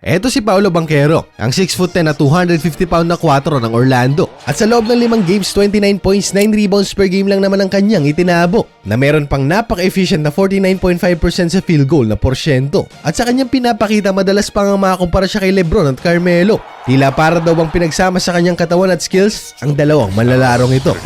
Eto si Paolo Banquero, ang 6 foot 10 na 250 pound na 4 ng Orlando. At sa loob ng limang games, 29 points, 9 rebounds per game lang naman ang kanyang itinabo. Na meron pang napaka-efficient na 49.5% sa field goal na porsyento. At sa kanyang pinapakita, madalas pang ang makakumpara siya kay Lebron at Carmelo. Tila para daw bang pinagsama sa kanyang katawan at skills ang dalawang malalarong ito.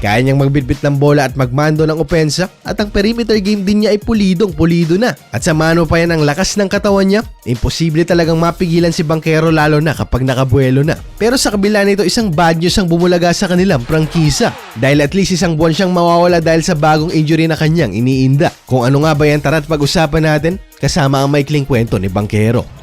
Kaya niyang magbitbit ng bola at magmando ng opensa at ang perimeter game din niya ay pulidong pulido na. At sa mano pa yan ang lakas ng katawan niya, imposible talagang mapigilan si Bankero lalo na kapag nakabuelo na. Pero sa kabila nito isang bad news ang bumulaga sa kanilang prangkisa. Dahil at least isang buwan siyang mawawala dahil sa bagong injury na kanyang iniinda. Kung ano nga ba yan tara't pag-usapan natin kasama ang maikling kwento ni Bankero.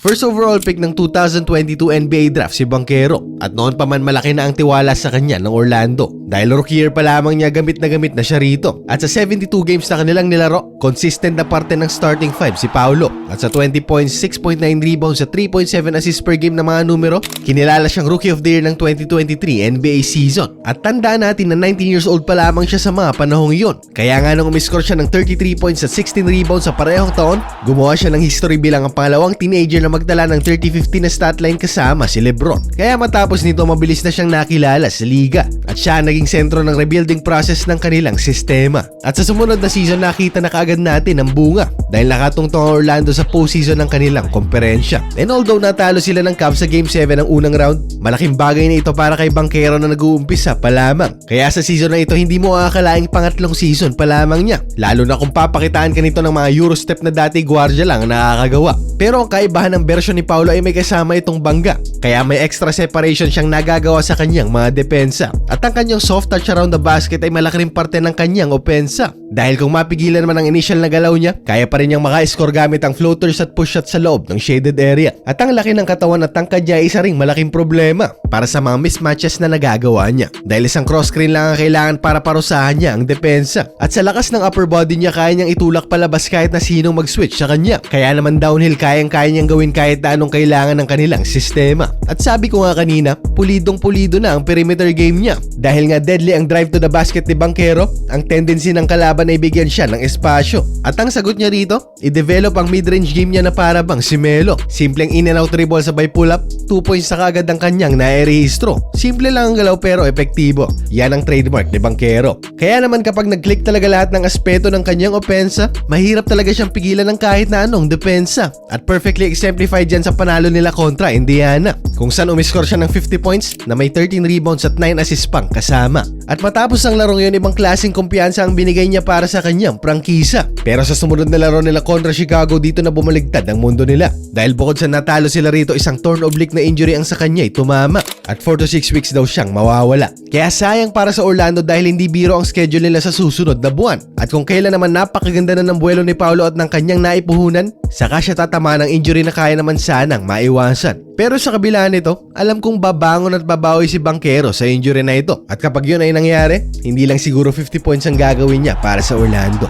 First overall pick ng 2022 NBA draft si Banquero. At noon pa man malaki na ang tiwala sa kanya ng Orlando dahil rookie year pa lamang niya gamit na gamit na siya rito. At sa 72 games na kanilang nilaro consistent na parte ng starting five si Paulo at sa 20 points, 6.9 rebounds at 3.7 assists per game na mga numero kinilala siyang rookie of the year ng 2023 NBA season. At tandaan natin na 19 years old pa lamang siya sa mga panahong iyon kaya nga nung umiscore siya ng 33 points at 16 rebounds sa parehong taon gumawa siya ng history bilang ang pangalawang teenager na magdala ng 30-50 na statline kasama si Lebron. Kaya matapos nito mabilis na siyang nakilala sa liga. At siya ang naging sentro ng rebuilding process ng kanilang sistema. At sa sumunod na season nakita na kaagad natin ang bunga dahil nakatungtong ang Orlando sa postseason ng kanilang komperensya. And although natalo sila ng Cavs sa Game 7 ng unang round, malaking bagay na ito para kay Bankero na nag-uumpisa pa lamang. Kaya sa season na ito hindi mo akalaing pangatlong season pa lamang niya. Lalo na kung papakitaan ka nito ng mga Eurostep na dati gwardiya lang ang nakakagawa. Pero ang kaibahan ng version ni Paulo ay may kasama itong bangga. Kaya may extra separation siyang nagagawa sa kanyang mga depensa. At ang kanyang soft touch around the basket ay malaki rin parte ng kanyang opensa. Dahil kung mapigilan naman ang initial na galaw niya, kaya pa rin niyang maka-score gamit ang floaters at push shot sa loob ng shaded area. At ang laki ng katawan at tangkad niya ay isa ring malaking problema para sa mga mismatches na nagagawa niya. Dahil isang cross screen lang ang kailangan para parusahan niya ang depensa. At sa lakas ng upper body niya kaya niyang itulak palabas kahit na sinong mag-switch sa kanya. Kaya naman downhill kayang-kaya niyang gawin kahit anong kailangan ng kanilang sistema. At sabi ko nga kanina, pulidong pulido na ang perimeter game niya. Dahil nga deadly ang drive to the basket ni Bankero, ang tendency ng kalaban ay bigyan siya ng espasyo. At ang sagot niya rito, i-develop ang mid-range game niya na para bang si Melo. Simpleng in and out dribble sabay pull up, 2 points sa kagad ang kanyang nairehistro. Simple lang ang galaw pero epektibo. Yan ang trademark ni Bankero. Kaya naman kapag nag-click talaga lahat ng aspeto ng kanyang opensa, mahirap talaga siyang pigilan ng kahit na anong depensa. At perfectly exemplified dyan sa panalo nila kontra Indiana. Kung saan umiscore siya ng 50 points na may 13 rebounds at 9 assists pang kasama. At matapos ang larong yun, ibang klaseng kumpiyansa ang binigay niya para sa kanyang prangkisa. Pero sa sumunod na laro nila kontra Chicago, dito na bumaligtad ang mundo nila. Dahil bukod sa natalo sila rito, isang torn oblique na injury ang sa kanya ay tumama. At 4 to 6 weeks daw siyang mawawala. Kaya sayang para sa Orlando dahil hindi biro ang schedule nila sa susunod na buwan. At kung kailan naman napakaganda na ng buwelo ni Paolo at ng kanyang naipuhunan, saka siya tatama ng injury na kaya naman sanang maiwasan. Pero sa kabila nito, alam kong babangon at babawi si Bankero sa injury na ito. At kapag yun ay nangyari, hindi lang siguro 50 points ang gagawin niya para sa Orlando.